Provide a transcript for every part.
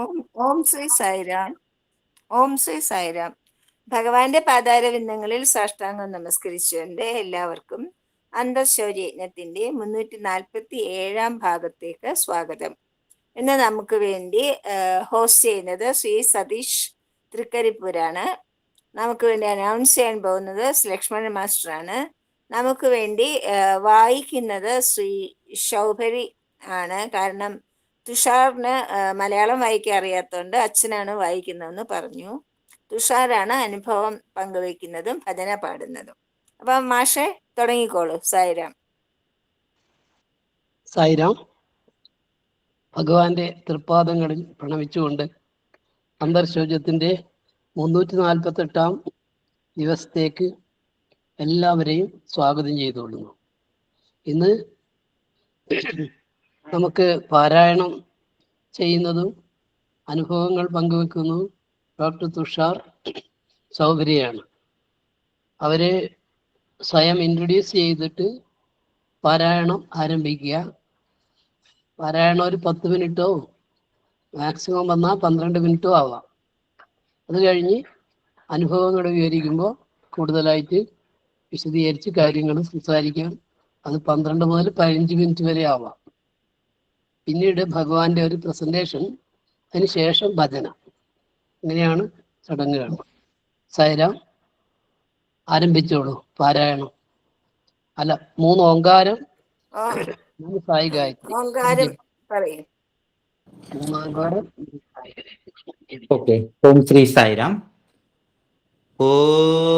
ഓം ഓം ശ്രീ സായിരാം. ഓം ശ്രീ സായിരാം. ഭഗവാന്റെ പാതാരവിന്ദങ്ങളിൽ സാഷ്ടാംഗം നമസ്കരിച്ചുകൊണ്ട് എല്ലാവർക്കും അന്തശൗര്യജ്ഞത്തിന്റെ മുന്നൂറ്റി നാൽപ്പത്തി ഏഴാം ഭാഗത്തേക്ക് സ്വാഗതം. ഇന്ന് നമുക്ക് വേണ്ടി ഹോസ്റ്റ് ചെയ്യുന്നത് ശ്രീ സതീഷ് തൃക്കരിപ്പൂരാണ്. നമുക്ക് വേണ്ടി അനൗൺസ് ചെയ്യാൻ പോകുന്നത് ലക്ഷ്മണൻ മാസ്റ്ററാണ്. നമുക്ക് വേണ്ടി വായിക്കുന്നത് ശ്രീ ശൗഭരി ആണ്. കാരണം തുഷാറിന് മലയാളം വായിക്കാൻ അറിയാത്തതുകൊണ്ട് അച്ഛനാണ് വായിക്കുന്നതെന്ന് പറഞ്ഞു. തുഷാറാണ് അനുഭവം പങ്കുവയ്ക്കുന്നതും ഭജന പാടുന്നതും. അപ്പൊ മാഷെ തുടങ്ങിക്കോളൂ. സായിരാം സായിരാം ഭഗവാന്റെ തൃപ്പാദങ്ങളിൽ പ്രണമിച്ചുകൊണ്ട് അന്തർശോചത്തിന്റെ മുന്നൂറ്റി നാൽപ്പത്തി എട്ടാം ദിവസത്തേക്ക് എല്ലാവരെയും സ്വാഗതം ചെയ്തുകൊള്ളുന്നു. ഇന്ന് നമുക്ക് പാരായണം ചെയ്യുന്നതും അനുഭവങ്ങൾ പങ്കുവെക്കുന്നു. ഡോക്ടർ തുഷാർ ചൗധരിയാണ് അവരെ സ്വയം ഇൻട്രൊഡ്യൂസ് ചെയ്തിട്ട് പാരായണം ആരംഭിക്കുക. പാരായണം ഒരു പത്ത് മിനിറ്റോ മാക്സിമം വന്നാൽ പന്ത്രണ്ട് മിനിറ്റോ ആവാം. അത് കഴിഞ്ഞ് അനുഭവങ്ങൾ വിവരിക്കുമ്പോൾ കൂടുതലായിട്ട് വിശദീകരിച്ച് കാര്യങ്ങൾ സംസാരിക്കാം. അത് പന്ത്രണ്ട് മുതൽ പതിനഞ്ച് മിനിറ്റ് വരെ ആവാം. പിന്നീട് ഭഗവാന്റെ ഒരു പ്രസന്റേഷൻ അതിന് ശേഷം ഭജന. ഇങ്ങനെയാണ് ചടങ്ങുകൾ. സൈരാം ആരംഭിച്ചോളൂ പാരായണം. അല്ല മൂന്ന് ഓങ്കാരം മൂന്ന് സായി ഗായത്രി മൂന്ന് ഓങ്കാരം. ഓക്കെ. ഓം ശ്രീ സായിരാം. ഓം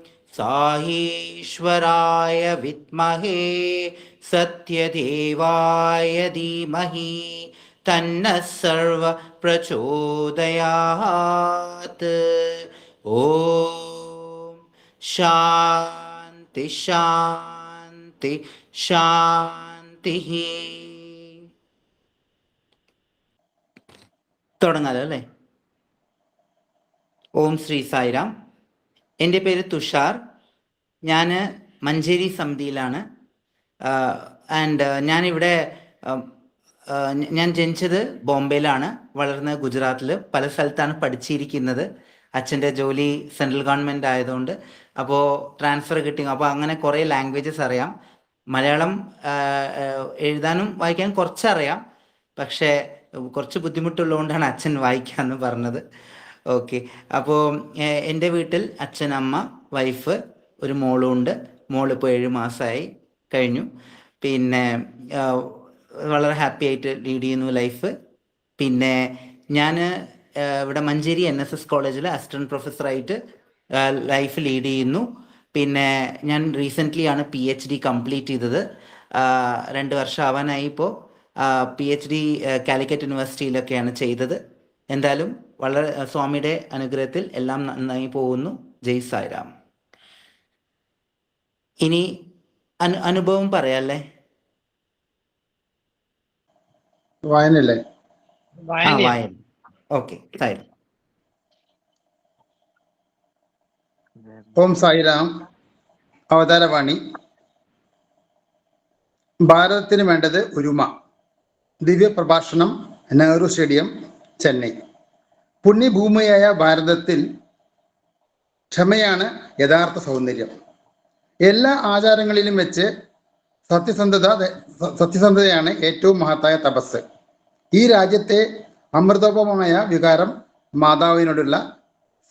സാഹീശ്വരായ വിത്മഹേ സത്യദേവായ ധീമഹി തന്നഃ സർവ പ്രചോദയാത് ഓം ശാന്തി ശാന്തി ശാന്തി. തുടങ്ങാലോ അല്ലേ? ഓം ശ്രീ സായിരാം. എന്റെ പേര് തുഷാർ. ഞാൻ മഞ്ചേരി സമിതിയിലാണ്. ആൻഡ് ഞാനിവിടെ ഞാൻ ജനിച്ചത് ബോംബെയിലാണ്. വളർന്നത് ഗുജറാത്തിൽ പല സ്ഥലത്താണ് പഠിച്ചിരിക്കുന്നത്. അച്ഛന്റെ ജോലി സെൻട്രൽ ഗവൺമെന്റ് ആയതുകൊണ്ട്. അപ്പോൾ ട്രാൻസ്ഫർ കിട്ടി. അപ്പോൾ അങ്ങനെ കുറേ ലാംഗ്വേജസ് അറിയാം. മലയാളം എഴുതാനും വായിക്കാനും കുറച്ചറിയാം. പക്ഷേ കുറച്ച് ബുദ്ധിമുട്ടുള്ളതുകൊണ്ടാണ് അച്ഛൻ വായിക്കാമെന്ന് പറഞ്ഞത്. ഓക്കെ അപ്പോൾ എന്റെ വീട്ടിൽ അച്ഛൻ അമ്മ വൈഫ് ഒരു മോളും ഉണ്ട് മോളിപ്പോൾ ഏഴ് മാസമായി കഴിഞ്ഞു. പിന്നെ വളരെ ഹാപ്പി ആയിട്ട് ലീഡ് ചെയ്യുന്നു ലൈഫ്. പിന്നെ ഞാൻ ഇവിടെ മഞ്ചേരി എൻ എസ് എസ് കോളേജിൽ അസിസ്റ്റന്റ് പ്രൊഫസറായിട്ട് ലൈഫ് ലീഡ് ചെയ്യുന്നു. പിന്നെ ഞാൻ റീസെന്റ്ലി ആണ് പി എച്ച് ഡി കംപ്ലീറ്റ് ചെയ്തത്. രണ്ട് വർഷം ആവാനായി ഇപ്പോൾ പി എച്ച് ഡി കാലിക്കറ്റ് യൂണിവേഴ്സിറ്റിയിലൊക്കെയാണ് ചെയ്തത്. എന്തായാലും വളരെ സ്വാമിയുടെ അനുഗ്രഹത്തിൽ എല്ലാം നന്നായി പോകുന്നു. ജയ് സായിരാം. ഇനി അനു അനുഭവം പറയാല്ലേ? വായനല്ലേ വായന. ഓക്കെ സായിരാം. ഓം സായിരാം. അവതാരവാണി. ഭാരതത്തിന് വേണ്ടത് ഒരുമ ദിവ്യ പ്രഭാഷണം നെഹ്റു സ്റ്റേഡിയം ചെന്നൈ. പുണ്യഭൂമിയായ ഭാരതത്തിൽ ക്ഷമയാണ് യഥാർത്ഥ സൗന്ദര്യം. എല്ലാ ആചാരങ്ങളിലും വെച്ച് സത്യസന്ധത സത്യസന്ധതയാണ് ഏറ്റവും മഹത്തായ തപസ്. ഈ രാജ്യത്തെ അമൃതോപമായ വികാരം മാതാവിനോടുള്ള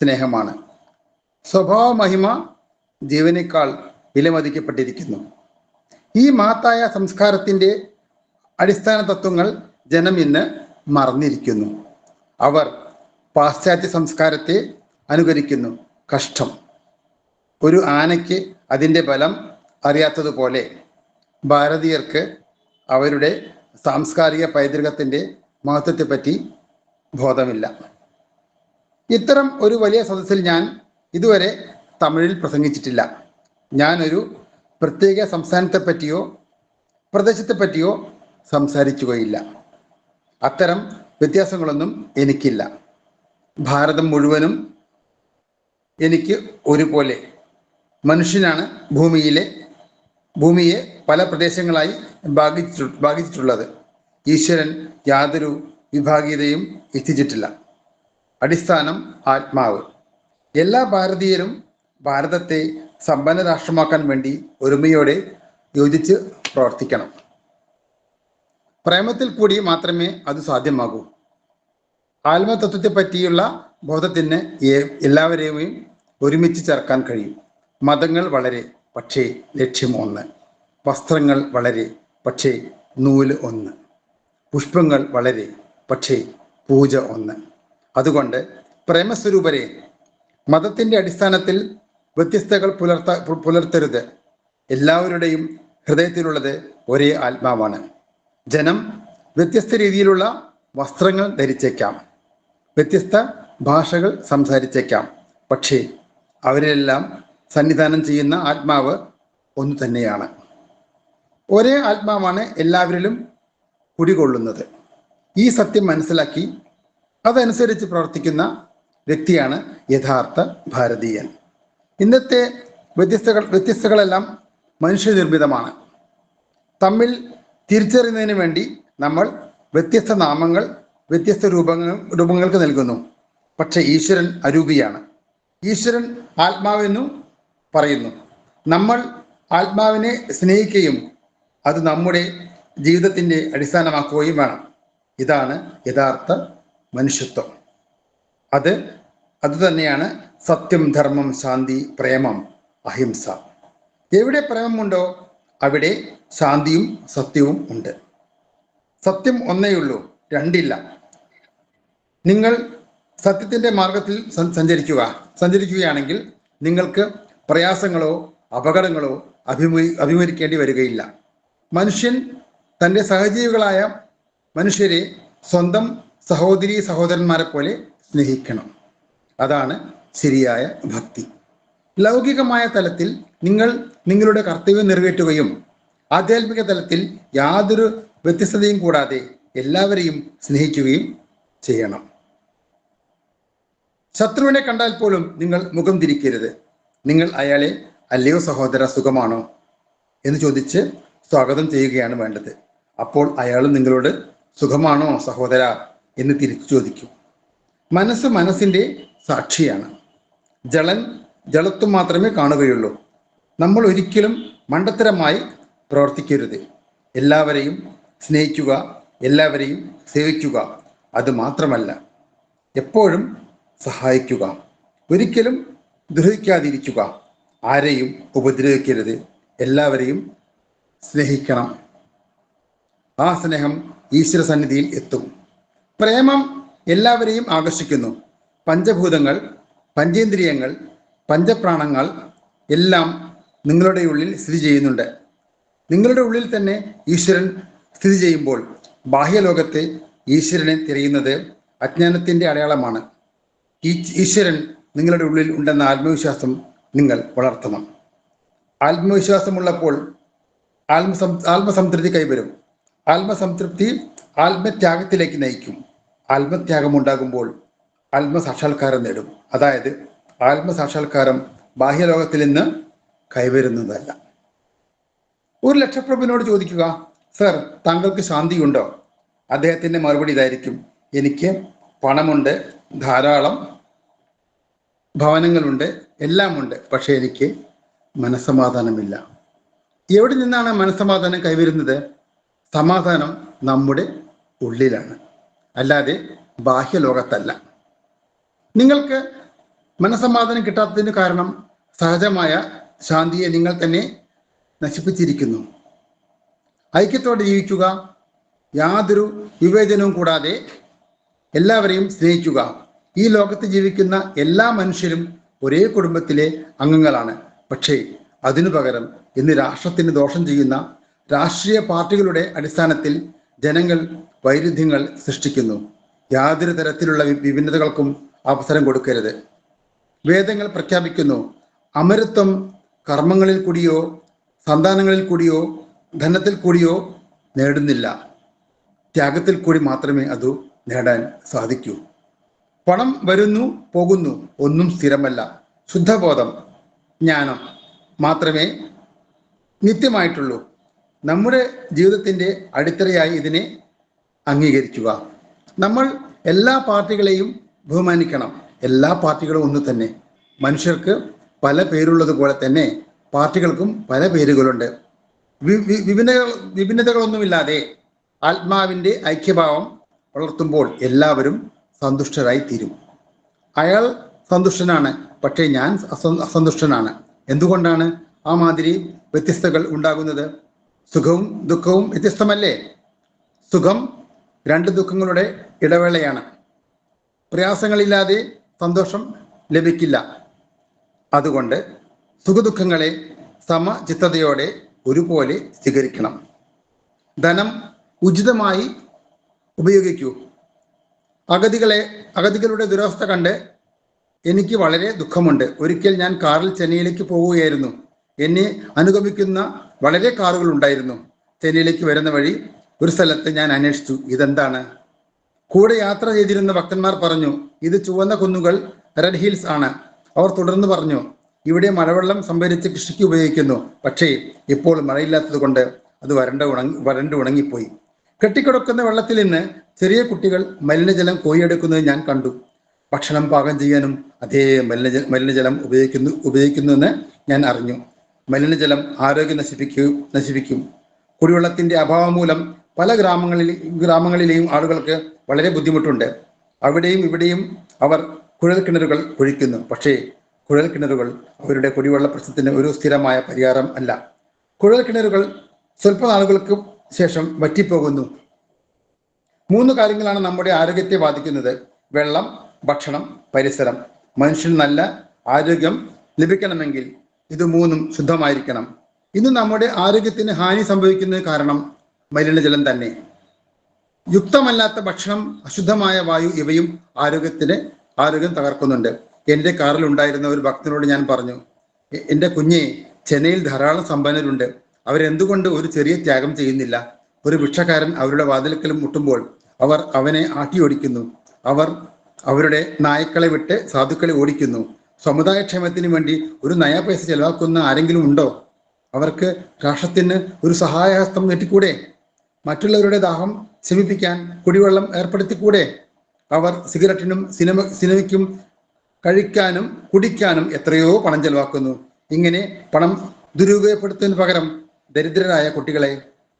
സ്നേഹമാണ്. സ്വഭാവ മഹിമ ജീവനേക്കാൾ വിലമതിക്കപ്പെട്ടിരിക്കുന്നു. ഈ മഹത്തായ സംസ്കാരത്തിന്റെ അടിസ്ഥാന തത്വങ്ങൾ ജനം ഇന്ന് മറന്നിരിക്കുന്നു. അവർ പാശ്ചാത്യ സംസ്കാരത്തെ അനുകരിക്കുന്നു. കഷ്ടം ഒരു ആനയ്ക്ക് അതിന്റെ ബലം അറിയാത്തതുപോലെ ഭാരതീയർക്ക് അവരുടെ സാംസ്കാരിക പൈതൃകത്തിന്റെ മഹത്വത്തെപ്പറ്റി ബോധമില്ല. ഇത്തരം ഒരു വലിയ സദസ്സിൽ ഞാൻ ഇതുവരെ തമിഴിൽ പ്രസംഗിച്ചിട്ടില്ല. ഞാനൊരു പ്രത്യേക സംസ്ഥാനത്തെ പറ്റിയോ പ്രദേശത്തെ പറ്റിയോ സംസാരിക്കുകയില്ല. അത്തരം വ്യത്യാസങ്ങളൊന്നും എനിക്കില്ല. ഭാരതം മുഴുവനും എനിക്ക് ഒരുപോലെ മനുഷ്യനാണ് ഭൂമിയിലെ ഭൂമിയെ പല പ്രദേശങ്ങളായി ഭാഗിച്ചു ഭാഗിച്ചിട്ടുള്ളത്. ഈശ്വരൻ യാതൊരു വിഭാഗീയതയും എത്തിച്ചിട്ടില്ല. അടിസ്ഥാനം ആത്മാവ്. എല്ലാ ഭാരതീയരും ഭാരതത്തെ സമ്പന്ന രാഷ്ട്രമാക്കാൻ വേണ്ടി ഒരുമയോടെ യോജിച്ച് പ്രവർത്തിക്കണം. പ്രേമത്തിൽ കൂടി മാത്രമേ അത് സാധ്യമാകൂ. ആത്മതത്വത്തെ പറ്റിയുള്ള ബോധത്തിന് എല്ലാവരെയും ഒരുമിച്ച് ചേർക്കാൻ കഴിയും. മതങ്ങൾ വളരെ പക്ഷേ ലക്ഷ്യം ഒന്ന്. വസ്ത്രങ്ങൾ വളരെ പക്ഷേ നൂൽ ഒന്ന്. പുഷ്പങ്ങൾ വളരെ പക്ഷേ പൂജ ഒന്ന്. അതുകൊണ്ട് പ്രേമസ്വരൂപരെ മതത്തിന്റെ അടിസ്ഥാനത്തിൽ വ്യത്യസ്തകൾ പുലർത്ത പുലർത്തരുത്. എല്ലാവരുടെയും ഹൃദയത്തിലുള്ളത് ഒരേ ആത്മാവാണ്. ജനം വ്യത്യസ്ത രീതിയിലുള്ള വസ്ത്രങ്ങൾ ധരിച്ചേക്കാം. വ്യത്യസ്ത ഭാഷകൾ സംസാരിച്ചേക്കാം. പക്ഷേ അവരെല്ലാം സന്നിധാനം ചെയ്യുന്ന ആത്മാവ് ഒന്നു തന്നെയാണ്. ഒരേ ആത്മാവാണ് എല്ലാവരിലും കുടികൊള്ളുന്നത്. ഈ സത്യം മനസ്സിലാക്കി അതനുസരിച്ച് പ്രവർത്തിക്കുന്ന വ്യക്തിയാണ് യഥാർത്ഥ ഭാരതീയൻ. ഇന്നത്തെ വ്യത്യസ്തകൾ വ്യത്യസ്തകളെല്ലാം മനുഷ്യനിർമ്മിതമാണ്. തമ്മിൽ തിരിച്ചറിയുന്നതിന് വേണ്ടി നമ്മൾ വ്യത്യസ്ത നാമങ്ങൾ വ്യത്യസ്ത രൂപങ്ങൾ രൂപങ്ങൾക്ക് നൽകുന്നു. പക്ഷെ ഈശ്വരൻ അരൂപിയാണ്. ഈശ്വരൻ ആത്മാവെന്നു പറയുന്നു. നമ്മൾ ആത്മാവിനെ സ്നേഹിക്കുകയും അത് നമ്മുടെ ജീവിതത്തിന്റെ അടിസ്ഥാനമാക്കുകയും വേണം. ഇതാണ് യഥാർത്ഥ മനുഷ്യത്വം. അത് അതുതന്നെയാണ് സത്യം ധർമ്മം ശാന്തി പ്രേമം അഹിംസ. എവിടെ പ്രേമമുണ്ടോ അവിടെ ശാന്തിയും സത്യവും ഉണ്ട്. സത്യം ഒന്നേയുള്ളൂ രണ്ടില്ല. നിങ്ങൾ സത്യത്തിന്റെ മാർഗത്തിൽ സഞ്ച- സഞ്ചരിക്കുക സഞ്ചരിക്കുകയാണെങ്കിൽ നിങ്ങൾക്ക് പ്രയാസങ്ങളോ അപകടങ്ങളോ അഭിമുഖി അഭിമുഖീകരിക്കേണ്ടി വരികയില്ല. മനുഷ്യൻ തന്റെ സഹജീവികളായ മനുഷ്യരെ സ്വന്തം സഹോദരി സഹോദരന്മാരെ പോലെ സ്നേഹിക്കണം. അതാണ് ശരിയായ ഭക്തി. ലൗകികമായ തലത്തിൽ നിങ്ങൾ നിങ്ങളുടെ കർത്തവ്യം നിറവേറ്റുകയും ആധ്യാത്മിക തലത്തിൽ യാതൊരു വ്യത്യസ്തതയും കൂടാതെ എല്ലാവരെയും സ്നേഹിക്കുകയും ചെയ്യണം. ശത്രുവിനെ കണ്ടാൽ പോലും നിങ്ങൾ മുഖം തിരിക്കരുത്. നിങ്ങൾ അയാളെ അല്ലയോ സഹോദര സുഖമാണോ എന്ന് ചോദിച്ച് സ്വാഗതം ചെയ്യുകയാണ് വേണ്ടത്. അപ്പോൾ അയാൾ നിങ്ങളോട് സുഖമാണോ സഹോദര എന്ന് തിരിച്ചു ചോദിക്കും. മനസ്സ് മനസ്സിന്റെ സാക്ഷിയാണ്. ജളൻ ജളത്വം മാത്രമേ കാണുകയുള്ളൂ. നമ്മൾ ഒരിക്കലും മണ്ടത്തരമായി പ്രവർത്തിക്കരുത്. എല്ലാവരെയും സ്നേഹിക്കുക എല്ലാവരെയും സേവിക്കുക അത് മാത്രമല്ല. എപ്പോഴും സഹായിക്കുക. ഒരിക്കലും ദ്രോഹിക്കാതിരിക്കുക ആരെയും ഉപദ്രവിക്കരുത്. എല്ലാവരെയും സ്നേഹിക്കണം. ആ സ്നേഹം ഈശ്വര സന്നിധിയിൽ എത്തും. പ്രേമം എല്ലാവരെയും ആകർഷിക്കുന്നു. പഞ്ചഭൂതങ്ങൾ പഞ്ചേന്ദ്രിയങ്ങൾ പഞ്ചപ്രാണങ്ങൾ എല്ലാം നിങ്ങളുടെ ഉള്ളിൽ സ്ഥിതി ചെയ്യുന്നുണ്ട്. നിങ്ങളുടെ ഉള്ളിൽ തന്നെ ഈശ്വരൻ സ്ഥിതി ചെയ്യുമ്പോൾ ബാഹ്യലോകത്തെ ഈശ്വരനെ തിരയുന്നത് അജ്ഞാനത്തിന്റെ അടയാളമാണ്. ഈ ഈശ്വരൻ നിങ്ങളുടെ ഉള്ളിൽ ഉണ്ടെന്ന ആത്മവിശ്വാസം നിങ്ങൾ വളർത്തണം. ആത്മവിശ്വാസമുള്ളപ്പോൾ ആത്മസം ആത്മസംതൃപ്തി കൈവരും. ആത്മസംതൃപ്തി ആത്മത്യാഗത്തിലേക്ക് നയിക്കും. ആത്മത്യാഗം ഉണ്ടാകുമ്പോൾ ആത്മസാക്ഷാത്കാരം നേടും. അതായത് ആത്മസാക്ഷാത്കാരം ബാഹ്യലോകത്തിൽ നിന്ന് കൈവരുന്നതല്ല. ഒരു ലക്ഷപ്രഭുവിനോട് ചോദിക്കുക സർ താങ്കൾക്ക് ശാന്തിയുണ്ടോ? അദ്ദേഹത്തിന്റെ മറുപടി ഇതായിരിക്കും. എനിക്ക് പണമുണ്ട് ധാരാളം ഭവനങ്ങളുണ്ട് എല്ലാമുണ്ട്. പക്ഷെ എനിക്ക് മനസ്സമാധാനമില്ല. എവിടെ നിന്നാണ് മനസ്സമാധാനം കൈവരുന്നത്? സമാധാനം നമ്മുടെ ഉള്ളിലാണ്. അല്ലാതെ ബാഹ്യലോകത്തല്ല. നിങ്ങൾക്ക് മനസ്സമാധാനം കിട്ടാത്തതിന് കാരണം സഹജമായ ശാന്തിയെ നിങ്ങൾ തന്നെ നശിപ്പിച്ചിരിക്കുന്നു. ഐക്യത്തോടെ ജീവിക്കുക. യാതൊരു വിവേചനവും കൂടാതെ എല്ലാവരെയും സ്നേഹിക്കുക. ഈ ലോകത്ത് ജീവിക്കുന്ന എല്ലാ മനുഷ്യരും ഒരേ കുടുംബത്തിലെ അംഗങ്ങളാണ്. പക്ഷേ അതിനു പകരം ഇന്ന് രാഷ്ട്രത്തിന് ദോഷം ചെയ്യുന്ന രാഷ്ട്രീയ പാർട്ടികളുടെ അടിസ്ഥാനത്തിൽ ജനങ്ങൾ വൈരുദ്ധ്യങ്ങൾ സൃഷ്ടിക്കുന്നു. യാതൊരു തരത്തിലുള്ള വിഭിന്നതകൾക്കും അവസരം കൊടുക്കരുത്. വേദങ്ങൾ പ്രഖ്യാപിക്കുന്നു അമരത്വം കർമ്മങ്ങളിൽ കൂടിയോ സന്താനങ്ങളിൽ കൂടിയോ ധനത്തിൽ കൂടിയോ നേടുന്നില്ല. ത്യാഗത്തിൽ കൂടി മാത്രമേ അത് നേടാൻ സാധിക്കൂ. പണം വരുന്നു പോകുന്നു ഒന്നും സ്ഥിരമല്ല. ശുദ്ധബോധം ജ്ഞാനം മാത്രമേ നിത്യമായിട്ടുള്ളൂ. നമ്മുടെ ജീവിതത്തിന്റെ അടിത്തറയായി ഇതിനെ അംഗീകരിക്കുക. നമ്മൾ എല്ലാ പാർട്ടികളെയും ബഹുമാനിക്കണം. എല്ലാ പാർട്ടികളും ഒന്ന് തന്നെ. മനുഷ്യർക്ക് പല പേരുള്ളത് പോലെ തന്നെ പാർട്ടികൾക്കും പല പേരുകളുണ്ട്. വിഭിന്ന വിഭിന്നതകളൊന്നുമില്ലാതെ ആത്മാവിന്റെ ഐക്യഭാവം വളർത്തുമ്പോൾ എല്ലാവരും സന്തുഷ്ടരായി തീരും അയാൾ സന്തുഷ്ടനാണ് പക്ഷേ ഞാൻ അസ- അസന്തുഷ്ടനാണ്. എന്തുകൊണ്ടാണ് ആ മാതിരി വ്യത്യസ്തകൾ ഉണ്ടാകുന്നത്? സുഖവും ദുഃഖവും വ്യത്യസ്തമല്ലേ? സുഖം രണ്ട് ദുഃഖങ്ങളുടെ ഇടവേളയാണ്. പ്രയാസങ്ങളില്ലാതെ സന്തോഷം ലഭിക്കില്ല. അതുകൊണ്ട് സുഖദുഃഖങ്ങളെ സമചിത്തതയോടെ ഒരുപോലെ സ്വീകരിക്കണം. ധനം ഉചിതമായി ഉപയോഗിക്കൂ. അഗതികളെ അഗതികളുടെ ദുരവസ്ഥ കണ്ട് എനിക്ക് വളരെ ദുഃഖമുണ്ട്. ഒരിക്കൽ ഞാൻ കാറിൽ ചെന്നൈയിലേക്ക് പോവുകയായിരുന്നു എന്നെ അനുഗമിക്കുന്ന വളരെ കാറുകൾ ഉണ്ടായിരുന്നു. ചെന്നൈയിലേക്ക് വരുന്ന വഴി ഒരു സ്ഥലത്ത് ഞാൻ അന്വേഷിച്ചു. ഇതെന്താണ്? കൂടെ യാത്ര ചെയ്തിരുന്ന ഭക്തന്മാർ പറഞ്ഞു ഇത് ചുവന്ന കുന്നുകൾ റെഡ് ഹിൽസ് ആണ്. അവർ തുടർന്ന് പറഞ്ഞു ഇവിടെ മഴവെള്ളം സംഭരിച്ച് കൃഷിക്ക് ഉപയോഗിക്കുന്നു. പക്ഷേ ഇപ്പോൾ മഴയില്ലാത്തത് കൊണ്ട് അത് വരണ്ട ഉണങ്ങി വരണ്ട് ഉണങ്ങിപ്പോയി. കെട്ടിക്കിടക്കുന്ന വെള്ളത്തിൽ നിന്ന് ചെറിയ കുട്ടികൾ മലിനജലം കോരിയെടുക്കുന്നത് ഞാൻ കണ്ടു. ഭക്ഷണം പാകം ചെയ്യാനും അതേ മലിനജ മലിനജലം ഉപയോഗിക്കുന്നു ഉപയോഗിക്കുന്നുവെന്ന് ഞാൻ അറിഞ്ഞു. മലിനജലം ആരോഗ്യം നശിപ്പിക്കും നശിപ്പിക്കും. കുടിവെള്ളത്തിന്റെ അഭാവം മൂലം പല ഗ്രാമങ്ങളിൽ ഗ്രാമങ്ങളിലെയും ആളുകൾക്ക് വളരെ ബുദ്ധിമുട്ടുണ്ട്. അവിടെയും ഇവിടെയും അവർ കുഴൽ കിണറുകൾ കുഴിക്കുന്നു. പക്ഷേ കുഴൽ കിണറുകൾ അവരുടെ കുടിവെള്ള പ്രശ്നത്തിന് ഒരു സ്ഥിരമായ പരിഹാരം അല്ല. കുഴൽ കിണറുകൾ സ്വല്പ നാളുകൾക്ക് ശേഷം വറ്റിപ്പോകുന്നു. മൂന്ന് കാര്യങ്ങളാണ് നമ്മുടെ ആരോഗ്യത്തെ ബാധിക്കുന്നത്. വെള്ളം ഭക്ഷണം പരിസരം. മനുഷ്യന് നല്ല ആരോഗ്യം ലഭിക്കണമെങ്കിൽ ഇത് മൂന്നും ശുദ്ധമായിരിക്കണം. ഇന്ന് നമ്മുടെ ആരോഗ്യത്തിന് ഹാനി സംഭവിക്കുന്ന കാരണം മലിനജലം തന്നെ. യുക്തമല്ലാത്ത ഭക്ഷണം അശുദ്ധമായ വായു ഇവയും ആരോഗ്യത്തിന് ആരോഗ്യം തകർക്കുന്നുണ്ട്. എന്റെ കാറിൽ ഉണ്ടായിരുന്ന ഒരു ഭക്തനോട് ഞാൻ പറഞ്ഞു എന്റെ കുഞ്ഞെ ചെന്നൈയിൽ ധാരാളം സമ്പന്നരുണ്ട്. അവരെന്തുകൊണ്ട് ഒരു ചെറിയ ത്യാഗം ചെയ്യുന്നില്ല? ഒരു ഭിക്ഷക്കാരൻ അവരുടെ വാതിൽക്കലും മുട്ടുമ്പോൾ അവർ അവനെ ആട്ടിയോടിക്കുന്നു അവർ അവരുടെ നായ്ക്കളെ വിട്ട് സാധുക്കളെ ഓടിക്കുന്നു. സമുദായക്ഷേമത്തിന് വേണ്ടി ഒരു നയാ പൈസ ചെലവാക്കുന്ന ആരെങ്കിലും ഉണ്ടോ? അവർക്ക് രാഷ്ട്രത്തിന് ഒരു സഹായഹസ്തം നീട്ടിക്കൂടെ? മറ്റുള്ളവരുടെ ദാഹം ശമിപ്പിക്കാൻ കുടിവെള്ളം ഏർപ്പെടുത്തിക്കൂടെ? അവർ സിഗരറ്റിനും സിനിമ സിനിമയ്ക്കും കഴിക്കാനും കുടിക്കാനും എത്രയോ പണം ചെലവാക്കുന്നു. ഇങ്ങനെ പണം ദുരുപയോഗപ്പെടുത്തുന്നതിന് പകരം ദരിദ്രരായ കുട്ടികളെ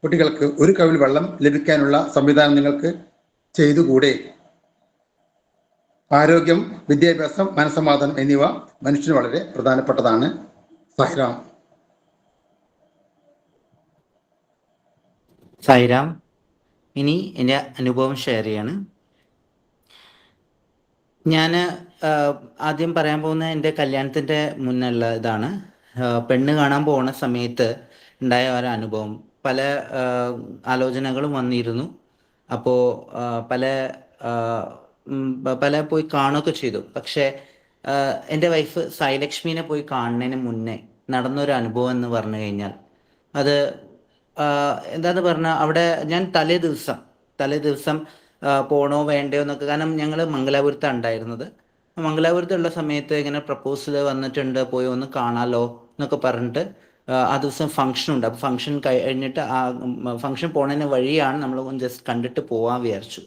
കുട്ടികൾക്ക് ഒരു കവിൾ വെള്ളം ലഭിക്കാനുള്ള സംവിധാനം നിങ്ങൾക്ക് ചെയ്തുകൂടെ? ആരോഗ്യം വിദ്യാഭ്യാസം മനസ്സമാധാനം എന്നിവ മനുഷ്യന് വളരെ പ്രധാനപ്പെട്ടതാണ്. സായിറാം സായിരാം ഇനി എന്റെ അനുഭവം ഷെയർ ചെയ്യാണ്. ഞാൻ ആദ്യം പറയാൻ പോകുന്ന എന്റെ കല്യാണത്തിന്റെ മുന്നുള്ള ഇതാണ്. പെണ്ണ് കാണാൻ പോകുന്ന സമയത്ത് ഉണ്ടായ ഒരു അനുഭവം പല ആലോചനകളും വന്നിരുന്നു. അപ്പോ പല പല പോയി കാണുകയൊക്കെ ചെയ്തു. പക്ഷേ എന്റെ വൈഫ് സായിലക്ഷ്മിനെ പോയി കാണുന്നതിന് മുന്നേ നടന്നൊരു അനുഭവം എന്ന് പറഞ്ഞു കഴിഞ്ഞാൽ അത് എന്താന്ന് പറഞ്ഞാൽ അവിടെ ഞാൻ തലേ ദിവസം തലേ ദിവസം പോണോ വേണ്ടയോ എന്നൊക്കെ കാരണം ഞങ്ങൾ മംഗലാപുരത്താണ് ഉണ്ടായിരുന്നത്. മംഗലാപുരത്തുള്ള സമയത്ത് ഇങ്ങനെ പ്രപ്പോസൽ വന്നിട്ടുണ്ട് പോയി ഒന്ന് കാണാലോ എന്നൊക്കെ പറഞ്ഞിട്ട് ആ ദിവസം ഫംഗ്ഷൻ ഉണ്ട് അപ്പോൾ ഫംഗ്ഷൻ കഴിഞ്ഞിട്ട് ആ ഫംഗ്ഷൻ പോണതിന് വഴിയാണ് നമ്മൾ ജസ്റ്റ് കണ്ടിട്ട് പോവാൻ വിചാരിച്ചു.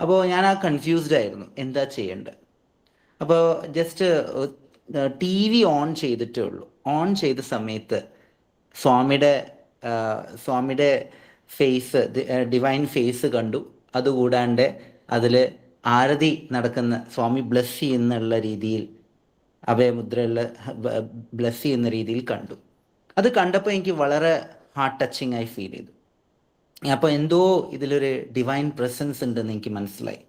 അപ്പോൾ ഞാൻ ആ കൺഫ്യൂസ്ഡ് ആയിരുന്നു. എന്താ ചെയ്യേണ്ടത്? അപ്പോൾ ജസ്റ്റ് ടി വി ഓൺ ചെയ്തിട്ടേ ഉള്ളൂ. ഓൺ ചെയ്ത സമയത്ത് സ്വാമിയുടെ സ്വാമിയുടെ ഫേസ് ഡിവൈൻ ഫേസ് കണ്ടു. അതുകൂടാണ്ട് അതിൽ ആരതി നടക്കുന്ന സ്വാമി ബ്ലസ് ചെയ്യുന്നുള്ള രീതിയിൽ അഭയമുദ്രയുള്ള ബ്ലസ് ചെയ്യുന്ന രീതിയിൽ കണ്ടു. അത് കണ്ടപ്പോൾ എനിക്ക് വളരെ ഹാർട്ട് ടച്ചിങ് ആയി ഫീൽ ചെയ്തു. അപ്പോൾ എന്തോ ഇതിലൊരു ഡിവൈൻ പ്രസൻസ് ഉണ്ടെന്ന് എനിക്ക് മനസ്സിലായി.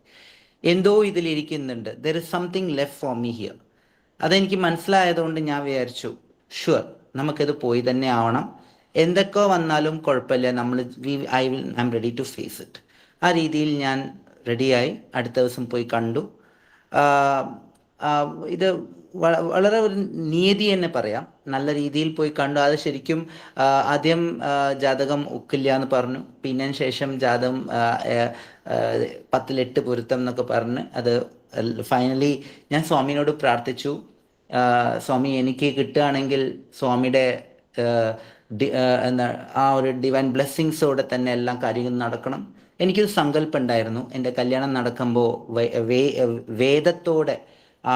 എന്തോ ഇതിലിരിക്കുന്നുണ്ട് there is something left for me here അതെനിക്ക് മനസ്സിലായതുകൊണ്ട് ഞാൻ വിചാരിച്ചു ഷുവർ നമുക്കിത് പോയി തന്നെ ആവണം. എന്തൊക്കെ വന്നാലും കുഴപ്പമില്ല. നമ്മൾ I will I'm ready to face it ആ രീതിയിൽ ഞാൻ റെഡിയായി അടുത്ത ദിവസം പോയി കണ്ടു. ഇത് വളരെ ഒരു നീതി തന്നെ പറയാം. നല്ല രീതിയിൽ പോയി കണ്ടു. അത് ശരിക്കും ആദ്യം ജാതകം ഒക്കില്ല എന്ന് പറഞ്ഞു. പിന്നെ ശേഷം ജാതകം പത്തിലെട്ട് പൊരുത്തം എന്നൊക്കെ പറഞ്ഞ് അത് ഫൈനലി ഞാൻ സ്വാമിനോട് പ്രാർത്ഥിച്ചു. സ്വാമി എനിക്ക് കിട്ടുകയാണെങ്കിൽ സ്വാമിയുടെ എന്താ ആ ഒരു ഡിവൈൻ ബ്ലെസ്സിങ്സോടെ തന്നെ എല്ലാ കാര്യങ്ങളും നടക്കണം. എനിക്കൊരു സങ്കല്പം ഉണ്ടായിരുന്നു. എന്റെ കല്യാണം നടക്കുമ്പോൾ വേദത്തോടെ ആ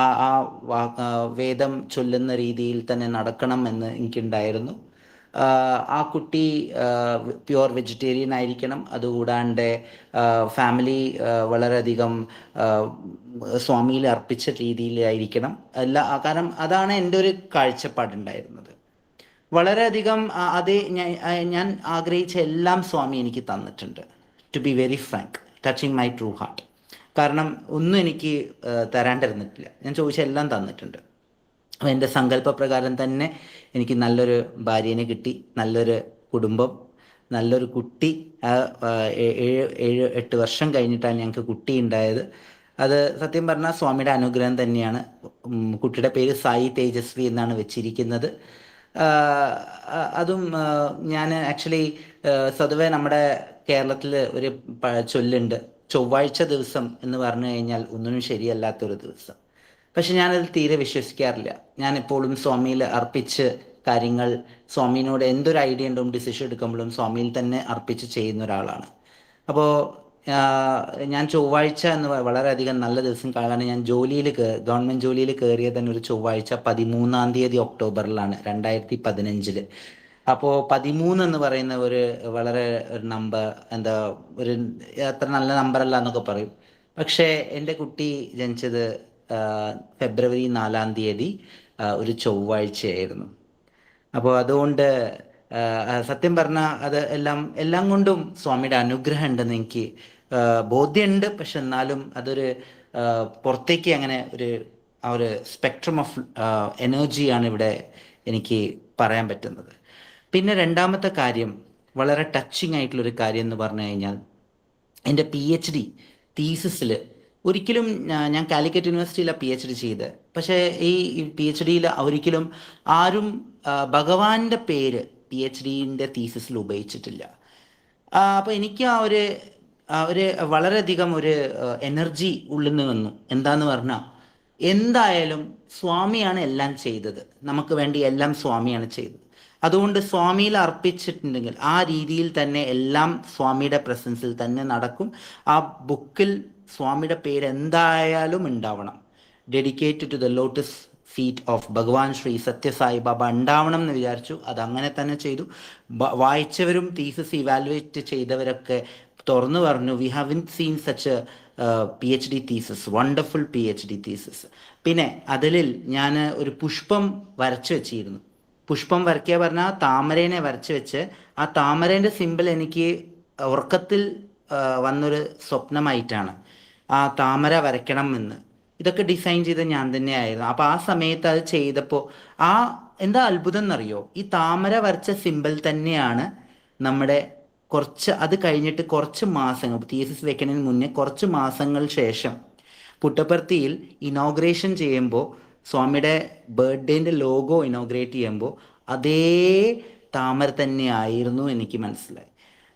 ആ വേദം ചൊല്ലുന്ന രീതിയിൽ തന്നെ നടക്കണം എന്ന് എനിക്കുണ്ടായിരുന്നു. ആ കുട്ടി പ്യുവർ വെജിറ്റേറിയൻ ആയിരിക്കണം. അതുകൂടാണ്ട് ഫാമിലി വളരെയധികം സ്വാമിയിൽ അർപ്പിച്ച രീതിയിലായിരിക്കണം അല്ല കാരണം അതാണ് എന്റെ ഒരു കാഴ്ചപ്പാടുണ്ടായിരുന്നത്. വളരെയധികം അതേ ഞാൻ ആഗ്രഹിച്ച എല്ലാം സ്വാമി എനിക്ക് തന്നിട്ടുണ്ട്. To be very frank touching my true heart കാരണം ഒന്നും എനിക്ക് തരാണ്ടിരുന്നിട്ടില്ല. ഞാൻ ചോദിച്ച എല്ലാം തന്നിട്ടുണ്ട്. അപ്പോൾ എന്റെ സങ്കല്പപ്രകാരം തന്നെ എനിക്ക് നല്ലൊരു ഭാര്യനെ കിട്ടി നല്ലൊരു കുടുംബം നല്ലൊരു കുട്ടി. ഏഴ് ഏഴ് എട്ട് വർഷം കഴിഞ്ഞിട്ടാണ് ഞങ്ങൾക്ക് കുട്ടി ഉണ്ടായത്. അത് സത്യം പറഞ്ഞാൽ സ്വാമിയുടെ അനുഗ്രഹം തന്നെയാണ്. കുട്ടിയുടെ പേര് സായി തേജസ്വി എന്നാണ് വെച്ചിരിക്കുന്നത്. അതും ഞാൻ ആക്ച്വലി സ്വതവേ നമ്മുടെ കേരളത്തിൽ ഒരു ചൊല്ലുണ്ട്. ചൊവ്വാഴ്ച ദിവസം എന്ന് പറഞ്ഞു കഴിഞ്ഞാൽ ഒന്നിനും ശരിയല്ലാത്തൊരു ദിവസം. പക്ഷെ ഞാനത് തീരെ വിശ്വസിക്കാറില്ല. ഞാൻ എപ്പോഴും സ്വാമിയിൽ അർപ്പിച്ച് കാര്യങ്ങൾ സ്വാമിനോട് എന്തൊരു ഐഡിയ ഉണ്ടും ഡിസിഷൻ എടുക്കുമ്പോഴും സ്വാമിയിൽ തന്നെ അർപ്പിച്ച് ചെയ്യുന്ന ഒരാളാണ്. അപ്പോൾ ഞാൻ ചൊവ്വാഴ്ച എന്ന് വളരെയധികം നല്ല ദിവസം കാരണം ഞാൻ ജോലിയിൽ ഗവൺമെന്റ് ജോലിയിൽ കയറിയ തന്നെ ഒരു ചൊവ്വാഴ്ച പതിമൂന്നാം തീയതി ഒക്ടോബറിലാണ് രണ്ടായിരത്തി പതിനഞ്ചിൽ. അപ്പോൾ പതിമൂന്ന് എന്ന് പറയുന്ന ഒരു വളരെ ഒരു നമ്പർ എന്താ ഒരു അത്ര നല്ല നമ്പർ അല്ല എന്നൊക്കെ പറയും. പക്ഷേ എന്റെ കുട്ടി ജനിച്ചത് ഫെബ്രുവരി നാലാം തീയതി ഒരു ചൊവ്വാഴ്ചയായിരുന്നു. അപ്പോൾ അതുകൊണ്ട് സത്യം പറഞ്ഞാൽ അത് എല്ലാം എല്ലാം കൊണ്ടും സ്വാമിയുടെ അനുഗ്രഹം ഉണ്ടെന്ന് എനിക്ക് ബോധ്യമുണ്ട്. പക്ഷെ എന്നാലും അതൊരു പുറത്തേക്ക് അങ്ങനെ ഒരു ആ ഒരു സ്പെക്ട്രം ഓഫ് എനർജിയാണ് ഇവിടെ എനിക്ക് പറയാൻ പറ്റുന്നത്. പിന്നെ രണ്ടാമത്തെ കാര്യം വളരെ ടച്ചിങ് ആയിട്ടുള്ള ഒരു കാര്യം എന്ന് പറഞ്ഞു കഴിഞ്ഞാൽ എന്റെ പി എച്ച് ഡി തീസിസിൽ ഒരിക്കലും ഞാൻ കാലിക്കറ്റ് യൂണിവേഴ്സിറ്റിയിലാണ് പി എച്ച് ഡി ചെയ്ത്. പക്ഷേ ഈ പി എച്ച് ഡിയിൽ ഒരിക്കലും ആരും ഭഗവാന്റെ പേര് പി എച്ച് ഡിന്റെ തീസിസിൽ ഉപയോഗിച്ചിട്ടില്ല. അപ്പോൾ അപ്പൊ എനിക്ക് ആ ഒരു ഒരു വളരെയധികം ഒരു എനർജി ഉള്ളിൽ നിന്ന് വന്നു. എന്താന്ന് പറഞ്ഞാൽ എന്തായാലും സ്വാമിയാണ് എല്ലാം ചെയ്തത്. നമുക്ക് വേണ്ടി എല്ലാം സ്വാമിയാണ് ചെയ്തത്. അതുകൊണ്ട് സ്വാമിയിൽ അർപ്പിച്ചിട്ടുണ്ടെങ്കിൽ ആ രീതിയിൽ തന്നെ എല്ലാം സ്വാമിയുടെ പ്രസൻസിൽ തന്നെ നടക്കും. ആ ബുക്കിൽ സ്വാമിയുടെ പേര് എന്തായാലും ഉണ്ടാവണം. Dedicated to the lotus feet of Bhagavan Shri Sathya Sai ബാബ ഉണ്ടാവണം എന്ന് വിചാരിച്ചു. അത് അങ്ങനെ തന്നെ ചെയ്തു. വായിച്ചവരും തീസസ് ഇവാലുവേറ്റ് ചെയ്തവരൊക്കെ തുറന്നു പറഞ്ഞു we haven't seen such P H D thesis wonderful P H D thesis പിന്നെ അതിലിൽ ഞാൻ ഒരു പുഷ്പം വരച്ചു വെച്ചിരുന്നു. പുഷ്പം വരയ്ക്കുക പറഞ്ഞാൽ താമരേനെ വരച്ച് വെച്ച് ആ താമരേന്റെ സിമ്പിൾ എനിക്ക് ഉറക്കത്തിൽ വന്നൊരു സ്വപ്നമായിട്ടാണ്. ആ താമര വരയ്ക്കണം എന്ന്. ഇതൊക്കെ ഡിസൈൻ ചെയ്ത് ഞാൻ തന്നെയായിരുന്നു. അപ്പോൾ ആ സമയത്ത് അത് ചെയ്തപ്പോൾ ആ എന്താ അത്ഭുതം എന്നറിയോ? ഈ താമര വരച്ച സിമ്പിൾ തന്നെയാണ് നമ്മുടെ കുറച്ച് അത് കഴിഞ്ഞിട്ട് കുറച്ച് മാസങ്ങൾ തീസിസ് വെക്കുന്നതിന് മുന്നേ കുറച്ച് മാസങ്ങൾ ശേഷം പുട്ടപ്പർത്തിയിൽ ഇനോഗ്രേഷൻ ചെയ്യുമ്പോൾ സ്വാമിയുടെ ബർത്ത്ഡേന്റെ ലോഗോ ഇനോഗ്രേറ്റ് ചെയ്യുമ്പോൾ അതേ താമര തന്നെയായിരുന്നു എനിക്ക് മനസ്സിലായി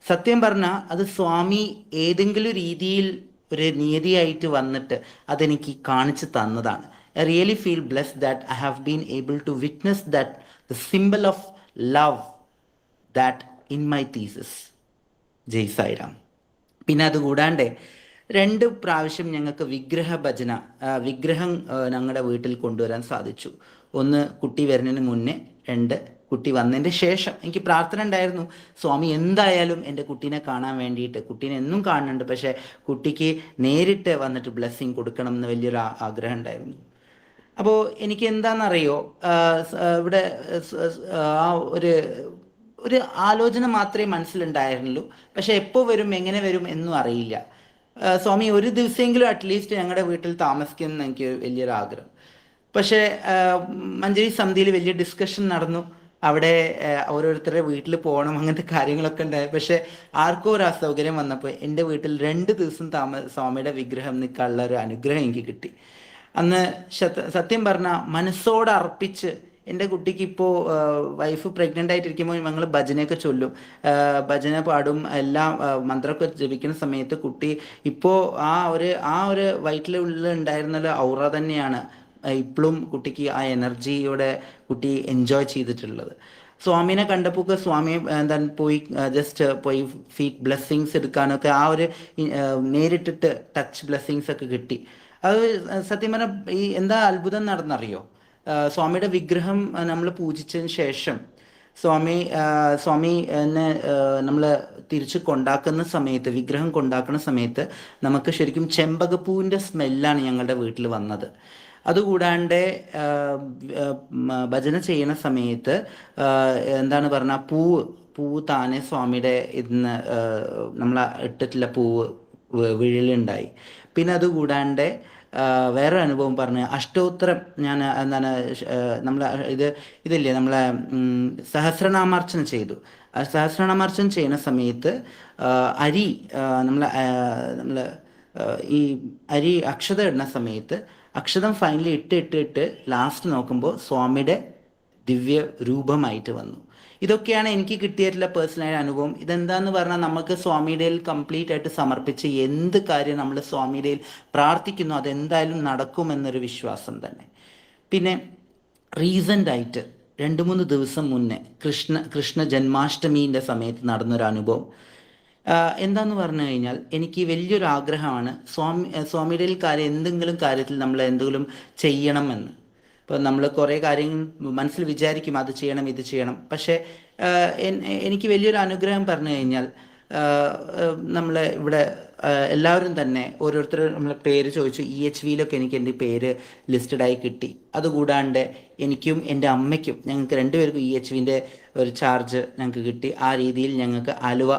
സത്യം പറഞ്ഞാൽ അത് സ്വാമി ഏതെങ്കിലും രീതിയിൽ ഒരു നിയതിയായിട്ട് വന്നിട്ട് അതെനിക്ക് കാണിച്ചു തന്നതാണ്. I really feel bless that I have been able to witness that the symbol of love that in my thesis Jai Sairam. പിന്നെ അത് കൂടാണ്ട് രണ്ട് പ്രാവശ്യം ഞങ്ങൾക്ക് വിഗ്രഹ ഭജന വിഗ്രഹം ഞങ്ങളുടെ വീട്ടിൽ കൊണ്ടുവരാൻ സാധിച്ചു. ഒന്ന് കുട്ടി വരുന്നതിന് മുന്നേ രണ്ട് കുട്ടി വന്നതിന്റെ ശേഷം. എനിക്ക് പ്രാർത്ഥന ഉണ്ടായിരുന്നു. സ്വാമി എന്തായാലും എന്റെ കുട്ടീനെ കാണാൻ വേണ്ടിയിട്ട് കുട്ടീനെ എന്നും കാണുന്നുണ്ട് പക്ഷേ കുട്ടിക്ക് നേരിട്ട് വന്നിട്ട് ബ്ലെസ്സിങ് കൊടുക്കണം എന്ന് വലിയൊരു ആഗ്രഹം ഉണ്ടായിരുന്നു. അപ്പോൾ എനിക്ക് എന്താണെന്നറിയോ ഇവിടെ ആ ഒരു ഒരു ആലോചന മാത്രമേ മനസ്സിലുണ്ടായിരുന്നുള്ളൂ. പക്ഷെ എപ്പോൾ വരും എങ്ങനെ വരും എന്നും അറിയില്ല. സ്വാമി ഒരു ദിവസമെങ്കിലും അറ്റ്ലീസ്റ്റ് ഞങ്ങളുടെ വീട്ടിൽ താമസിക്കുന്ന എനിക്ക് വലിയൊരു ആഗ്രഹം പക്ഷേ മഞ്ചേരി സന്ധിയിൽ വലിയ ഡിസ്കഷൻ നടന്നു. അവിടെ ഓരോരുത്തരുടെ വീട്ടിൽ പോകണം അങ്ങനത്തെ കാര്യങ്ങളൊക്കെ ഉണ്ടായി. പക്ഷെ ആർക്കോ ഒരു അസൗകര്യം വന്നപ്പോൾ എന്റെ വീട്ടിൽ രണ്ട് ദിവസം താമ സ്വാമിയുടെ വിഗ്രഹം നിൽക്കാനുള്ള ഒരു അനുഗ്രഹം എനിക്ക് കിട്ടി. അന്ന് സത്യം പറഞ്ഞാൽ മനസ്സോട് അർപ്പിച്ച് എന്റെ കുട്ടിക്ക് ഇപ്പോൾ വൈഫ് പ്രഗ്നന്റ് ആയിട്ടിരിക്കുമ്പോൾ ഞങ്ങൾ ഭജനയൊക്കെ ചൊല്ലും. ഭജന പാടും എല്ലാം മന്ത്രമൊക്കെ ജപിക്കുന്ന സമയത്ത് കുട്ടി ഇപ്പോൾ ആ ഒരു ആ ഒരു വയറ്റിലുള്ളിൽ ഉണ്ടായിരുന്ന ഔറ തന്നെയാണ് ഇപ്പോഴും കുട്ടിക്ക് ആ എനർജിയോടെ കുട്ടി എൻജോയ് ചെയ്തിട്ടുള്ളത്. സ്വാമിനെ കണ്ടപ്പോൾ സ്വാമി എന്താണ് പോയി ജസ്റ്റ് പോയി ഫീറ്റ് ബ്ലെസ്സിങ്സ് എടുക്കാനൊക്കെ ആ ഒരു നേരിട്ടിട്ട് ടച്ച് ബ്ലെസ്സിങ്സ് ഒക്കെ കിട്ടി. അത് സത്യം പറഞ്ഞാൽ ഈ എന്താ അത്ഭുതം നടന്നറിയോ? സ്വാമിയുടെ വിഗ്രഹം നമ്മൾ പൂജിച്ചതിന് ശേഷം സ്വാമി സ്വാമി എന്നെ നമ്മൾ തിരിച്ച് കൊണ്ടാക്കുന്ന സമയത്ത് വിഗ്രഹം കൊണ്ടാക്കുന്ന സമയത്ത് നമുക്ക് ശരിക്കും ചെമ്പകപ്പൂവിന്റെ സ്മെല്ലാണ് ഞങ്ങളുടെ വീട്ടിൽ വന്നത്. അതുകൂടാണ്ട് ഭജന ചെയ്യുന്ന സമയത്ത് എന്താണ് പറഞ്ഞ പൂവ് പൂവ് താനെ സ്വാമിയുടെ ഇന്ന് നമ്മൾ ഇട്ടിട്ടുള്ള പൂവ് വീഴലുണ്ടായി. പിന്നെ അതുകൂടാണ്ട് വേറെ അനുഭവം പറഞ്ഞ് അഷ്ടോത്തരം ഞാൻ എന്താണ് നമ്മളെ ഇത് ഇതില്ലേ നമ്മളെ സഹസ്രനാമാർച്ചന ചെയ്തു. സഹസ്രനാമാർച്ചന ചെയ്യുന്ന സമയത്ത് അരി നമ്മളെ നമ്മൾ ഈ അരി അക്ഷത ഇടുന്ന സമയത്ത് അക്ഷതം ഫൈനലി ഇട്ട് ഇട്ട് ഇട്ട് ലാസ്റ്റ് നോക്കുമ്പോൾ സ്വാമിയുടെ ദിവ്യ രൂപമായിട്ട് വന്നു. ഇതൊക്കെയാണ് എനിക്ക് കിട്ടിയിട്ടുള്ള പേഴ്സണൽ അനുഭവം. ഇതെന്താന്ന് പറഞ്ഞാൽ നമുക്ക് സ്വാമിയുടെ കംപ്ലീറ്റ് ആയിട്ട് സമർപ്പിച്ച് എന്ത് കാര്യം നമ്മൾ സ്വാമിയുടെ പ്രാർത്ഥിക്കുന്നു അതെന്തായാലും നടക്കുമെന്നൊരു വിശ്വാസം തന്നെ. പിന്നെ റീസെന്റ് ആയിട്ട് രണ്ട് മൂന്ന് ദിവസം മുന്നേ കൃഷ്ണ കൃഷ്ണ ജന്മാഷ്ടമീന്റെ സമയത്ത് നടന്നൊരു അനുഭവം. എന്താന്ന് പറഞ്ഞു കഴിഞ്ഞാൽ എനിക്ക് വലിയൊരു ആഗ്രഹമാണ് സ്വാമി സ്വാമിയുടെ കാര്യം എന്തെങ്കിലും കാര്യത്തിൽ നമ്മൾ എന്തെങ്കിലും ചെയ്യണമെന്ന് ഇപ്പോൾ നമ്മൾ കുറേ കാര്യങ്ങൾ മനസ്സിൽ വിചാരിക്കും അത് ചെയ്യണം ഇത് ചെയ്യണം. പക്ഷേ എനിക്ക് വലിയൊരു അനുഗ്രഹം പറഞ്ഞു കഴിഞ്ഞാൽ നമ്മൾ ഇവിടെ എല്ലാവരും തന്നെ ഓരോരുത്തർ നമ്മളെ പേര് ചോദിച്ചു. ഇ എച്ച് വിയിലൊക്കെ എനിക്ക് എന്റെ പേര് ലിസ്റ്റഡ് ആയി കിട്ടി. അതുകൂടാണ്ട് എനിക്കും എന്റെ അമ്മയ്ക്കും ഞങ്ങൾക്ക് രണ്ടുപേർക്കും ഇ എച്ച് വിന്റെ ഒരു ചാർജ് ഞങ്ങൾക്ക് കിട്ടി. ആ രീതിയിൽ ഞങ്ങൾക്ക് Aluva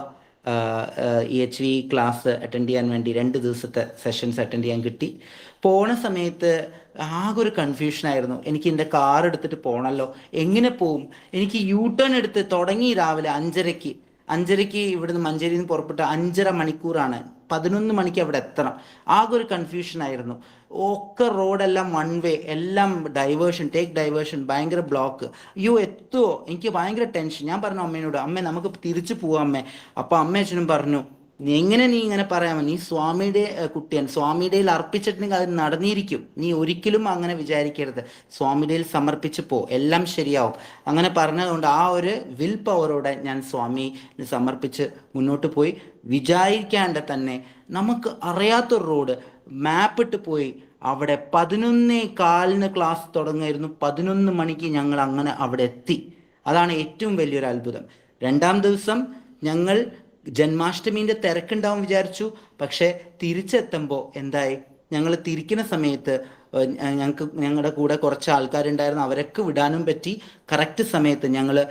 E H V class attend ചെയ്യാൻ വേണ്ടി രണ്ട് ദിവസത്തെ സെഷൻസ് അറ്റൻഡ് ചെയ്യാൻ കിട്ടി. പോണ സമയത്ത് ആകെ ഒരു കൺഫ്യൂഷൻ ആയിരുന്നു. എനിക്ക് എന്റെ കാർ എടുത്തിട്ട് പോകണമല്ലോ എങ്ങനെ പോവും? എനിക്ക് യൂ ടേൺ എടുത്ത് തുടങ്ങി രാവിലെ അഞ്ചരയ്ക്ക്. അഞ്ചരയ്ക്ക് ഇവിടുന്ന് മഞ്ചേരിയിൽ നിന്ന് പുറപ്പെട്ട അഞ്ചര മണിക്കൂറാണ്. പതിനൊന്ന് മണിക്ക് അവിടെ എത്തണം. ആകെ ഒരു കൺഫ്യൂഷൻ ആയിരുന്നു. ഒക്കെ റോഡെല്ലാം വൺ വേ എല്ലാം ഡൈവേർഷൻ ടേക്ക് ഡൈവേർഷൻ ഭയങ്കര ബ്ലോക്ക് അയ്യോ എത്തുമോ എനിക്ക് ഭയങ്കര ടെൻഷൻ ഞാൻ പറഞ്ഞു അമ്മേനോട് അമ്മേ നമുക്ക് തിരിച്ചു പോവാം അമ്മേ. അപ്പൊ അമ്മ അച്ഛനും പറഞ്ഞു "നീ എങ്ങനെ നീ ഇങ്ങനെ പറയാമോ നീ സ്വാമിയുടെ കുട്ടിയാണ് സ്വാമിയുടെ അർപ്പിച്ചിട്ടുണ്ടെങ്കിൽ അത് നടന്നിരിക്കും. നീ ഒരിക്കലും അങ്ങനെ വിചാരിക്കരുത്. സ്വാമിയുടെ സമർപ്പിച്ച് പോ. എല്ലാം ശരിയാവും. അങ്ങനെ പറഞ്ഞതുകൊണ്ട് ആ ഒരു വിൽ പവറോടെ ഞാൻ സ്വാമി സമർപ്പിച്ച് മുന്നോട്ട് പോയി. വിചാരിക്കാണ്ട് തന്നെ നമുക്ക് അറിയാത്തൊരു റോഡ്. മാപ്പിട്ട് പോയി. അവിടെ പതിനൊന്നേ കാലിന് ക്ലാസ് തുടങ്ങായിരുന്നു. പതിനൊന്ന് മണിക്ക് ഞങ്ങൾ അങ്ങനെ അവിടെ എത്തി. അതാണ് ഏറ്റവും വലിയൊരു അത്ഭുതം. രണ്ടാം ദിവസം ഞങ്ങൾ ജന്മാഷ്ടമീന്റെ തിരക്കുണ്ടാവും വിചാരിച്ചു. പക്ഷേ തിരിച്ചെത്തുമ്പോൾ എന്തായി? ഞങ്ങൾ തിരിക്കുന്ന സമയത്ത് ഞങ്ങൾക്ക് ഞങ്ങളുടെ കൂടെ കുറച്ച് ആൾക്കാരുണ്ടായിരുന്നു. അവരൊക്കെ വിടാനും പറ്റി. കറക്റ്റ് സമയത്ത് ഞങ്ങൾ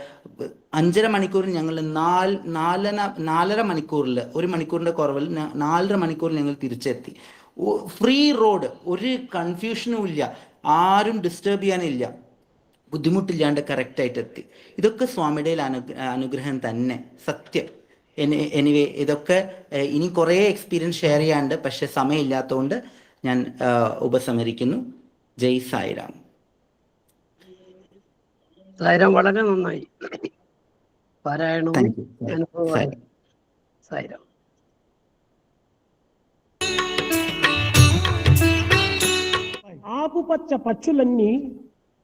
അഞ്ചര മണിക്കൂറിൽ ഞങ്ങൾ നാല് നാലര നാലര മണിക്കൂറിൽ ഒരു മണിക്കൂറിന്റെ കുറവിൽ നാലര മണിക്കൂറിൽ ഞങ്ങൾ തിരിച്ചെത്തി. ഫ്രീ റോഡ് ഒരു കൺഫ്യൂഷനും ഇല്ല. ആരും ഡിസ്റ്റർബ് ചെയ്യാനില്ല. ബുദ്ധിമുട്ടില്ലാണ്ട് കറക്റ്റായിട്ട് എത്തി ഇതൊക്കെ സ്വാമിയുടെ അനു അനുഗ്രഹം തന്നെ. സത്യം. എനിവേ ഇതൊക്കെ ഏഹ്, ഇനി കുറേ എക്സ്പീരിയൻസ് ഷെയർ ചെയ്യാണ്ട് പക്ഷെ സമയമില്ലാത്തതുകൊണ്ട് ഞാൻ ആഹ്, ഉപസംഹരിക്കുന്നു ജയ് സായിരാം സായിരം വളരെ നന്നായി പാരായണവും താങ്ക് യു അനുഭവമായി സായിരം ఆకుపచ్చ పచ్చులన్నీ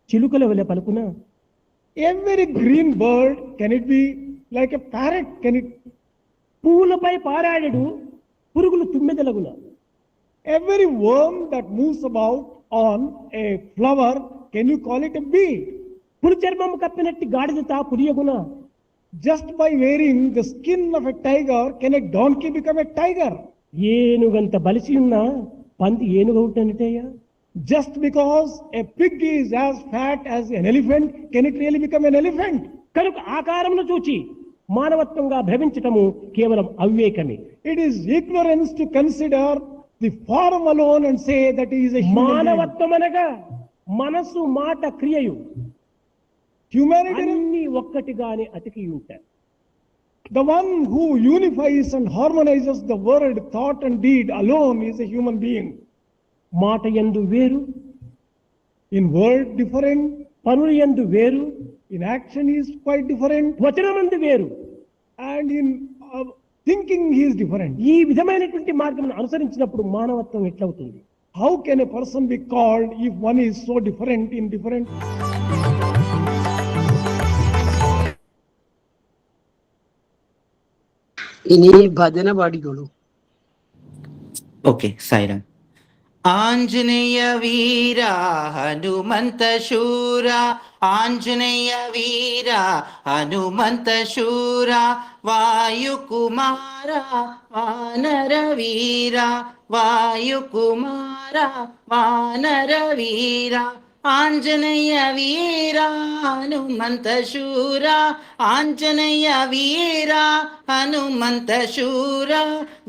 చిలుకల వలె పలుకున every green bird can it be like a parrot can it పూలపై పారాడడు పురుగులు తుమ్మెదలగున every worm that moves about on a flower can you call it a bee పులి చర్మం కప్పినట్టి గాడిద తా పురియగున just by wearing the skin of a tiger can a donkey become a tiger ఏనుగంత బలిసి ఉన్న పంది ఏనుగ ఉంటనటయ్యా just because a pig is as fat as an elephant can it really become an elephant కనుక ఆకారమును చూచి మానవత్వంగా భ్రమించటము కేవలం అవివేకమే. It is ignorance to consider the form alone and say that is మానవత్వం అనగా మనసు మాట క్రియయు. హ్యూమానిటీ ఒక్కటిగానే అతికి ఉంటారు The one who unifies and harmonizes the word, thought, and deed alone is a human being. మాట ఎందు వేరు. ఇన్ వర్డ్ డిఫరెంట్ పనులు ఎందు వేరు in action is quite different వచనమందు వేరు and in thinking he is different ఈ విధమైనటువంటి మార్గం అనుసరించినప్పుడు మానవత్వం ఎట్లవుతుంది? How can a person be called if one is so different in different ఇని భజన వాడిగోడు ఓకే సాయిరామ్ ಆಂಜನೇಯ ವೀರ ಹನುಮಂತ ಶೂರ ಆಂಜನೇಯ ವೀರ ಹನುಮಂತ ಶೂರ ವಾಯುಕುಮಾರ ವಾನರ ವೀರ ವಾಯುಕುಮಾರ ವಾನರ ವೀರ आञ्जनय वीरा हनुमन्तशूरा शूरा आञ्जनय वीरा हनुमन्त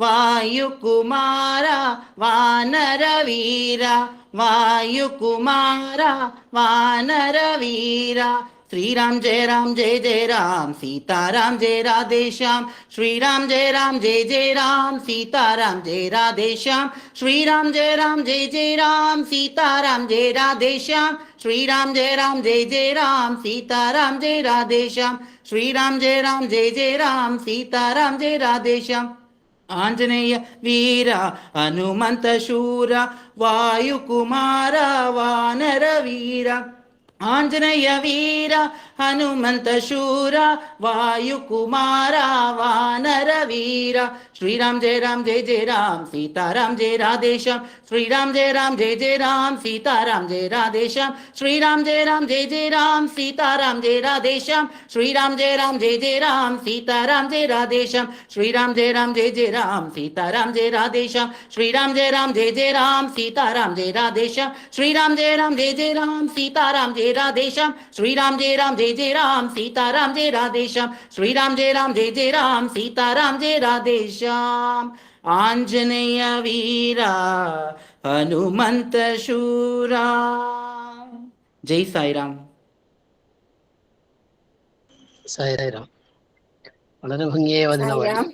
वायुकुमारा वानरवीरा वायु శ్రీరామ్ జయ రామ్ జయ జయ రామ్ సీతారాం జయ రాధేశ్యాం శ్రీరామ్ జయ రామ్ జయ జయ రామ్ సీతారాం జయ రాధేశ్యాం శ్రీరామ్ జయ రామ్ జయ జయ రామ్ సీతారాం జయ రాధేశ్యాం శ్రీరామ్ జయ రామ్ జయ జయ రామ్ సీతారాం జయ రాధేశ్యాం శ్రీరామ్ జయ రామ్ జయ జయ రామ్ సీతారాం జయ రాధేశ్యాం ఆంజనేయ వీర హనుమంత శూర వాయుకుమార వానర వీర आञ्जनेय वीर हनुमन्तशूर वायुकुमारा वा नर वीर श्रीराम जय राम जय जय राम, सीताराम जय राधे श्याम। श्रीराम जय राम जय जय राम, सीताराम जय राधे श्याम। श्रीराम जय राम जय जय राम, सीताराम जय राधे श्याम। श्रीराम जय राम जय जय राम, सीताराम जय राधे श्याम। श्रीराम जय राम जय जय राम, सीताराम जय राधे श्याम। श्रीराम जय राम जय जय राम, सीताराम जय राधे श्याम। श्रीराम जय राम जय जय राम, सीताराम जय राधे श्याम। श्रीराम जय राम जय जय राम, सीताराम जय राधे श्याम। श्रीराम जय राम जय जय राम, सीताराम जय राधे श्याम। ആഞ്ജനേയ आञ्जनेयवीरा हनुमन्तशूरा जय साईराम സായിരാം വളരെ ഭംഗിയായി വന്നിടം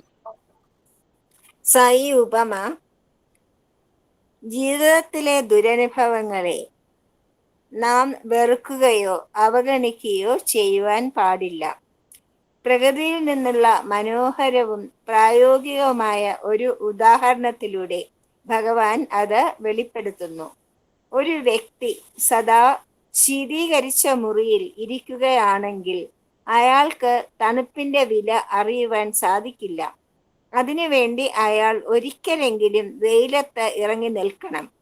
സായി ഉപമ. ജീവിതത്തിലെ ദുരനുഭവങ്ങളെ നാം വെറുക്കുകയോ അവഗണിക്കുകയോ ചെയ്യുവാൻ പാടില്ല. പ്രകൃതിയിൽ നിന്നുള്ള മനോഹരവും പ്രായോഗികവുമായ ഒരു ഉദാഹരണത്തിലൂടെ ഭഗവാൻ അത് വെളിപ്പെടുത്തുന്നു. ഒരു വ്യക്തി സദാ ശീതീകരിച്ച മുറിയിൽ ഇരിക്കുകയാണെങ്കിൽ അയാൾക്ക് തണുപ്പിന്റെ വില അറിയുവാൻ സാധിക്കില്ല. അതിനുവേണ്ടി അയാൾ ഒരിക്കലെങ്കിലും വെയിലത്ത് ഇറങ്ങി നിൽക്കണം.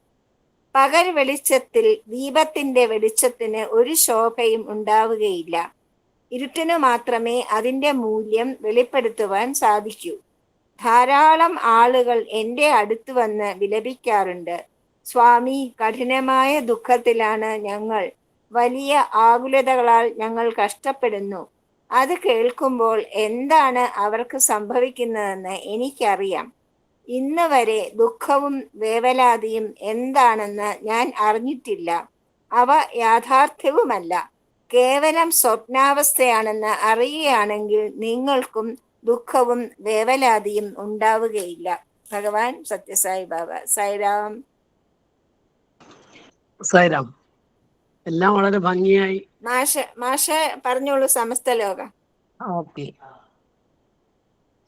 പകൽ വെളിച്ചത്തിൽ ദീപത്തിന്റെ വെളിച്ചത്തിന് ഒരു ശോഭയും ഉണ്ടാവുകയില്ല. ഇരുട്ടിനു മാത്രമേ അതിന്റെ മൂല്യം വെളിപ്പെടുത്തുവാൻ സാധിക്കൂ. ധാരാളം ആളുകൾ എന്റെ അടുത്ത് വന്ന് വിലപിക്കാറുണ്ട്. സ്വാമി കഠിനമായ ദുഃഖത്തിലാണ് ഞങ്ങൾ. വലിയ ആകുലതകളാൽ ഞങ്ങൾ കഷ്ടപ്പെടുന്നു. അത് കേൾക്കുമ്പോൾ എന്താണ് അവർക്ക് സംഭവിക്കുന്നതെന്ന് എനിക്കറിയാം. ഇന്ന് വരെ ദുഃഖവും വേവലാതിയും എന്താണെന്ന് ഞാൻ അറിഞ്ഞിട്ടില്ല. അവ യാഥാർത്ഥ്യവുമല്ല. കേവലം സ്വപ്നാവസ്ഥയാണെന്ന് അറിയുകയാണെങ്കിൽ നിങ്ങൾക്കും ദുഃഖവും വേവലാതിയും ഉണ്ടാവുകയില്ല. ഭഗവാൻ സത്യസായി ബാബ. സായിരാം സായിരാം എല്ലാം വളരെ ഭംഗിയായി. മാഷ മാഷ പറഞ്ഞോളൂ സമസ്ത ലോക. ഓക്കെ.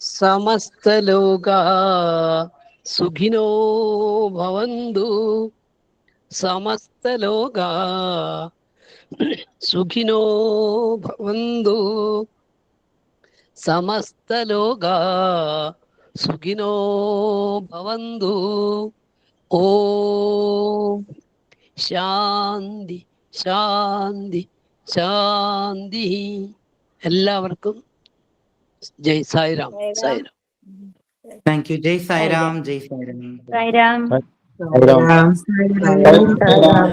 സമസ്തലോക സുഖിനോ ഭവന്തു. സമസ്തലോക സുഖിനോ ഭവന്തു. സമസ്തലോക സുഖിനോ ഭവന്തു. ഓ ശാന്തി ശാന്തി ശാന്തി. എല്ലാവർക്കും ജയ് Sairam Sairam thank you Jai Sairam Jai Sairam Sairam Sai Ram